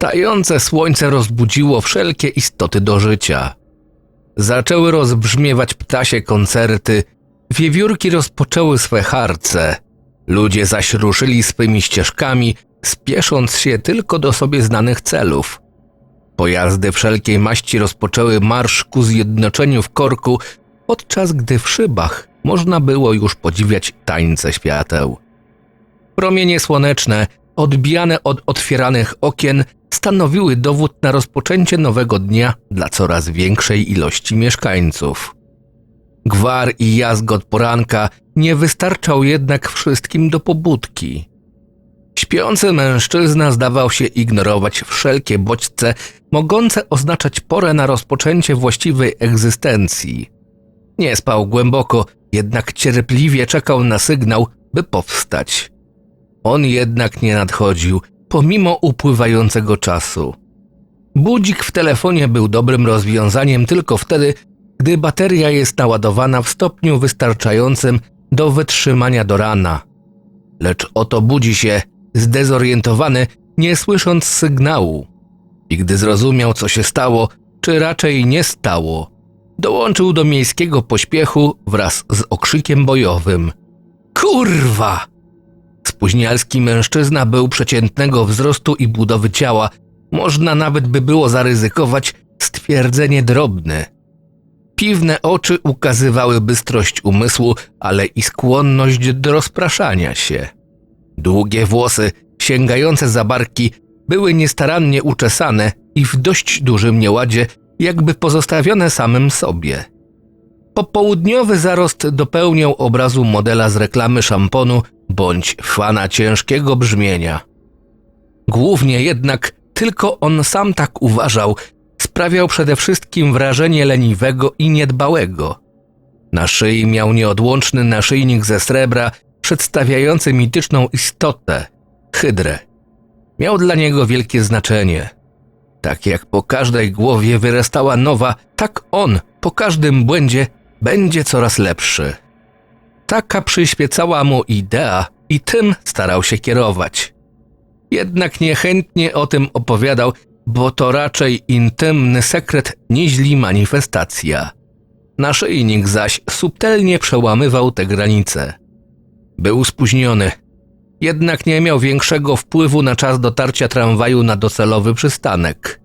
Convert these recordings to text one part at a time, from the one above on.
Wstające słońce rozbudziło wszelkie istoty do życia. Zaczęły rozbrzmiewać ptasie koncerty, wiewiórki rozpoczęły swe harce, ludzie zaś ruszyli swymi ścieżkami, spiesząc się tylko do sobie znanych celów. Pojazdy wszelkiej maści rozpoczęły marsz ku zjednoczeniu w korku, podczas gdy w szybach można było już podziwiać tańce świateł. Promienie słoneczne, odbijane od otwieranych okien, stanowiły dowód na rozpoczęcie nowego dnia dla coraz większej ilości mieszkańców. Gwar i jazgot poranka nie wystarczał jednak wszystkim do pobudki. Śpiący mężczyzna zdawał się ignorować wszelkie bodźce mogące oznaczać porę na rozpoczęcie właściwej egzystencji. Nie spał głęboko, jednak cierpliwie czekał na sygnał, by powstać. On jednak nie nadchodził, pomimo upływającego czasu. Budzik w telefonie był dobrym rozwiązaniem tylko wtedy, gdy bateria jest naładowana w stopniu wystarczającym do wytrzymania do rana. Lecz oto budzi się, zdezorientowany, nie słysząc sygnału. I gdy zrozumiał, co się stało, czy raczej nie stało, dołączył do miejskiego pośpiechu wraz z okrzykiem bojowym. Kurwa! Spóźnialski mężczyzna był przeciętnego wzrostu i budowy ciała. Można nawet by było zaryzykować stwierdzenie drobne. Piwne oczy ukazywały bystrość umysłu, ale i skłonność do rozpraszania się. Długie włosy, sięgające za barki, były niestarannie uczesane i w dość dużym nieładzie, jakby pozostawione samym sobie. Popołudniowy zarost dopełniał obrazu modela z reklamy szamponu bądź fana ciężkiego brzmienia. Głównie jednak tylko on sam tak uważał, sprawiał przede wszystkim wrażenie leniwego i niedbałego. Na szyi miał nieodłączny naszyjnik ze srebra, przedstawiający mityczną istotę hydrę. Miał dla niego wielkie znaczenie. Tak jak po każdej głowie wyrastała nowa, tak on po każdym błędzie będzie coraz lepszy. Taka przyświecała mu idea i tym starał się kierować. Jednak niechętnie o tym opowiadał, bo to raczej intymny sekret niźli manifestacja. Naszyjnik zaś subtelnie przełamywał te granice. Był spóźniony, jednak nie miał większego wpływu na czas dotarcia tramwaju na docelowy przystanek.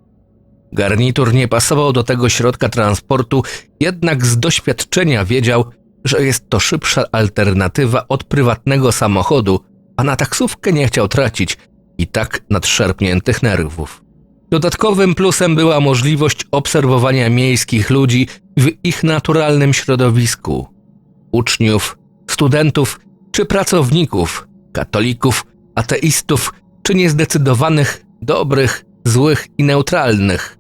Garnitur nie pasował do tego środka transportu, jednak z doświadczenia wiedział, że jest to szybsza alternatywa od prywatnego samochodu, a na taksówkę nie chciał tracić i tak nadszerpniętych nerwów. Dodatkowym plusem była możliwość obserwowania miejskich ludzi w ich naturalnym środowisku uczniów, studentów czy pracowników, katolików, ateistów czy niezdecydowanych, dobrych, złych i neutralnych.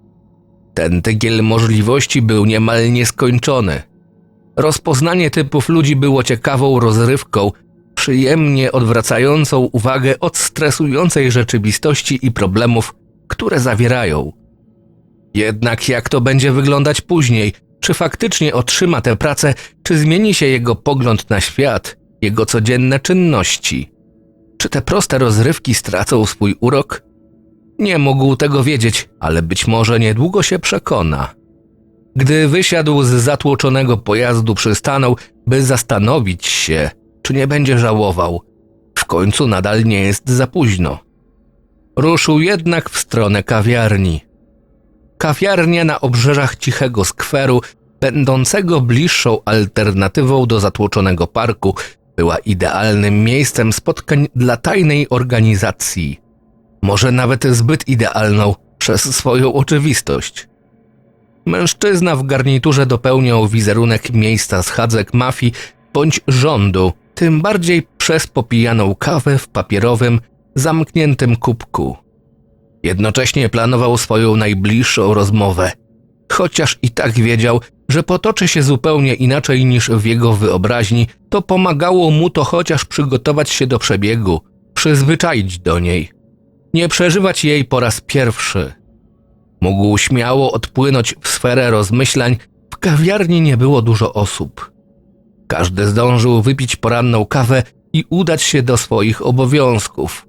Ten tygiel możliwości był niemal nieskończony. Rozpoznanie typów ludzi było ciekawą rozrywką, przyjemnie odwracającą uwagę od stresującej rzeczywistości i problemów, które zawierają. Jednak jak to będzie wyglądać później? Czy faktycznie otrzyma tę pracę, czy zmieni się jego pogląd na świat, jego codzienne czynności? Czy te proste rozrywki stracą swój urok? Nie mógł tego wiedzieć, ale być może niedługo się przekona. Gdy wysiadł z zatłoczonego pojazdu, przystanął, by zastanowić się, czy nie będzie żałował. W końcu nadal nie jest za późno. Ruszył jednak w stronę kawiarni. Kawiarnia na obrzeżach cichego skweru, będącego bliższą alternatywą do zatłoczonego parku, była idealnym miejscem spotkań dla tajnej organizacji. Może nawet zbyt idealną przez swoją oczywistość. Mężczyzna w garniturze dopełniał wizerunek miejsca schadzek mafii bądź rządu, tym bardziej przez popijaną kawę w papierowym, zamkniętym kubku. Jednocześnie planował swoją najbliższą rozmowę, chociaż i tak wiedział, że potoczy się zupełnie inaczej niż w jego wyobraźni, to pomagało mu to chociaż przygotować się do przebiegu, przyzwyczaić do niej, nie przeżywać jej po raz pierwszy. Mógł śmiało odpłynąć w sferę rozmyślań, w kawiarni nie było dużo osób. Każdy zdążył wypić poranną kawę i udać się do swoich obowiązków.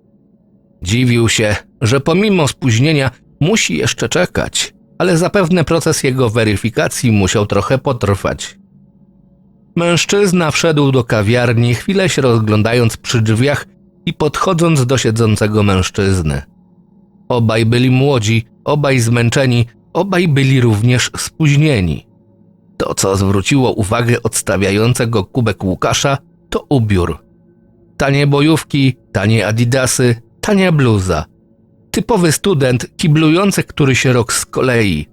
Dziwił się, że pomimo spóźnienia musi jeszcze czekać, ale zapewne proces jego weryfikacji musiał trochę potrwać. Mężczyzna wszedł do kawiarni, chwilę się rozglądając przy drzwiach i podchodząc do siedzącego mężczyzny. Obaj byli młodzi, obaj zmęczeni, obaj byli również spóźnieni. To, co zwróciło uwagę odstawiającego kubek Łukasza, to ubiór. Tanie bojówki, tanie adidasy, tania bluza. Typowy student kiblujący któryś rok z kolei.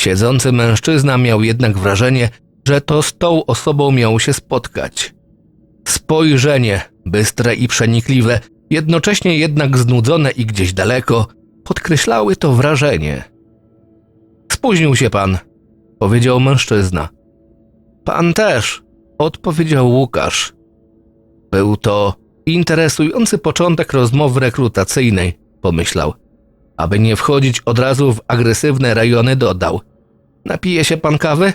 Siedzący mężczyzna miał jednak wrażenie, że to z tą osobą miał się spotkać. Spojrzenie, bystre i przenikliwe, jednocześnie jednak znudzone i gdzieś daleko, podkreślały to wrażenie. Spóźnił się pan, powiedział mężczyzna. Pan też, odpowiedział Łukasz. Był to interesujący początek rozmowy rekrutacyjnej, pomyślał. Aby nie wchodzić od razu w agresywne rejony, dodał. Napije się pan kawy?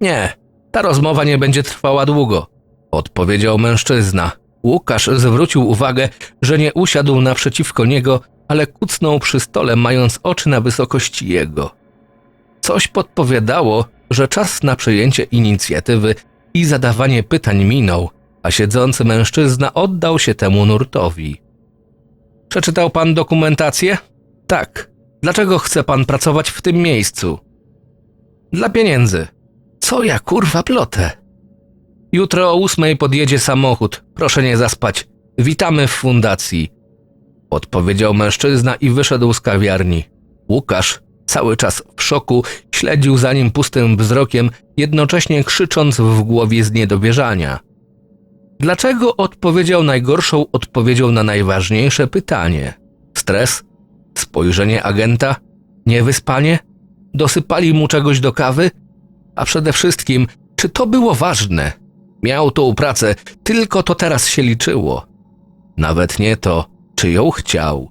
Nie, ta rozmowa nie będzie trwała długo, odpowiedział mężczyzna. Łukasz zwrócił uwagę, że nie usiadł naprzeciwko niego, ale kucnął przy stole, mając oczy na wysokości jego. Coś podpowiadało, że czas na przejęcie inicjatywy i zadawanie pytań minął, a siedzący mężczyzna oddał się temu nurtowi. Przeczytał pan dokumentację? Tak. Dlaczego chce pan pracować w tym miejscu? Dla pieniędzy. Co ja kurwa plotę? Jutro o ósmej podjedzie samochód. Proszę nie zaspać. Witamy w fundacji. Odpowiedział mężczyzna i wyszedł z kawiarni. Łukasz, cały czas w szoku, śledził za nim pustym wzrokiem, jednocześnie krzycząc w głowie z niedowierzania. Dlaczego odpowiedział najgorszą odpowiedzią na najważniejsze pytanie? Stres? Spojrzenie agenta? Niewyspanie? Dosypali mu czegoś do kawy? A przede wszystkim, czy to było ważne? Miał tą pracę, tylko to teraz się liczyło. Nawet nie to, czy ją chciał.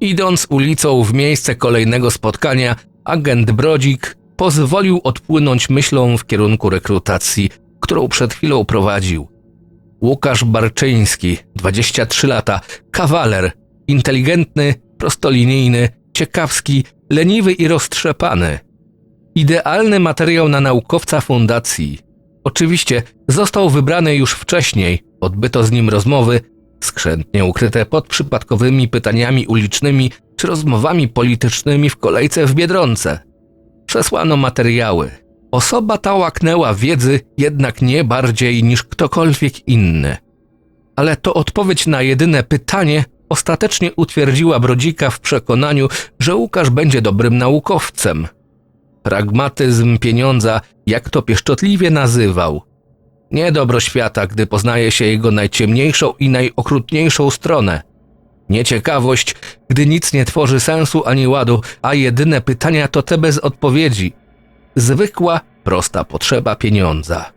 Idąc ulicą w miejsce kolejnego spotkania, agent Brodzik pozwolił odpłynąć myślą w kierunku rekrutacji, którą przed chwilą prowadził. Łukasz Barczyński, 23 lata, kawaler, inteligentny, prostolinijny, ciekawski, leniwy i roztrzepany. Idealny materiał na naukowca fundacji. Oczywiście został wybrany już wcześniej, odbyto z nim rozmowy, skrzętnie ukryte pod przypadkowymi pytaniami ulicznymi czy rozmowami politycznymi w kolejce w Biedronce. Przesłano materiały. Osoba ta łaknęła wiedzy jednak nie bardziej niż ktokolwiek inny. Ale to odpowiedź na jedyne pytanie ostatecznie utwierdziła Brodzika w przekonaniu, że Łukasz będzie dobrym naukowcem. Pragmatyzm pieniądza, jak to pieszczotliwie nazywał. Nie dobro świata, gdy poznaje się jego najciemniejszą i najokrutniejszą stronę. Nieciekawość, gdy nic nie tworzy sensu ani ładu, a jedyne pytania to te bez odpowiedzi. Zwykła, prosta potrzeba pieniądza.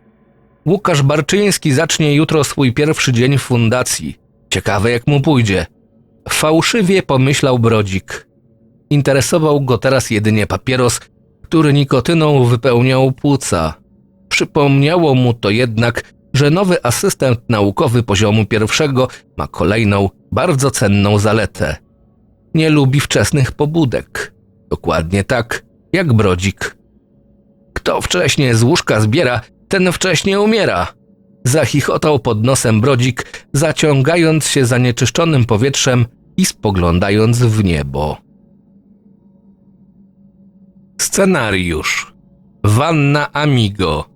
Łukasz Barczyński zacznie jutro swój pierwszy dzień w fundacji. Ciekawe jak mu pójdzie. Fałszywie pomyślał Brodzik. Interesował go teraz jedynie papieros, który nikotyną wypełniał płuca. Przypomniało mu to jednak, że nowy asystent naukowy poziomu pierwszego ma kolejną, bardzo cenną zaletę. Nie lubi wczesnych pobudek. Dokładnie tak, jak brodzik. Kto wcześnie z łóżka zbiera, ten wcześnie umiera. Zachichotał pod nosem brodzik, zaciągając się zanieczyszczonym powietrzem i spoglądając w niebo. Scenariusz Wanna Amigo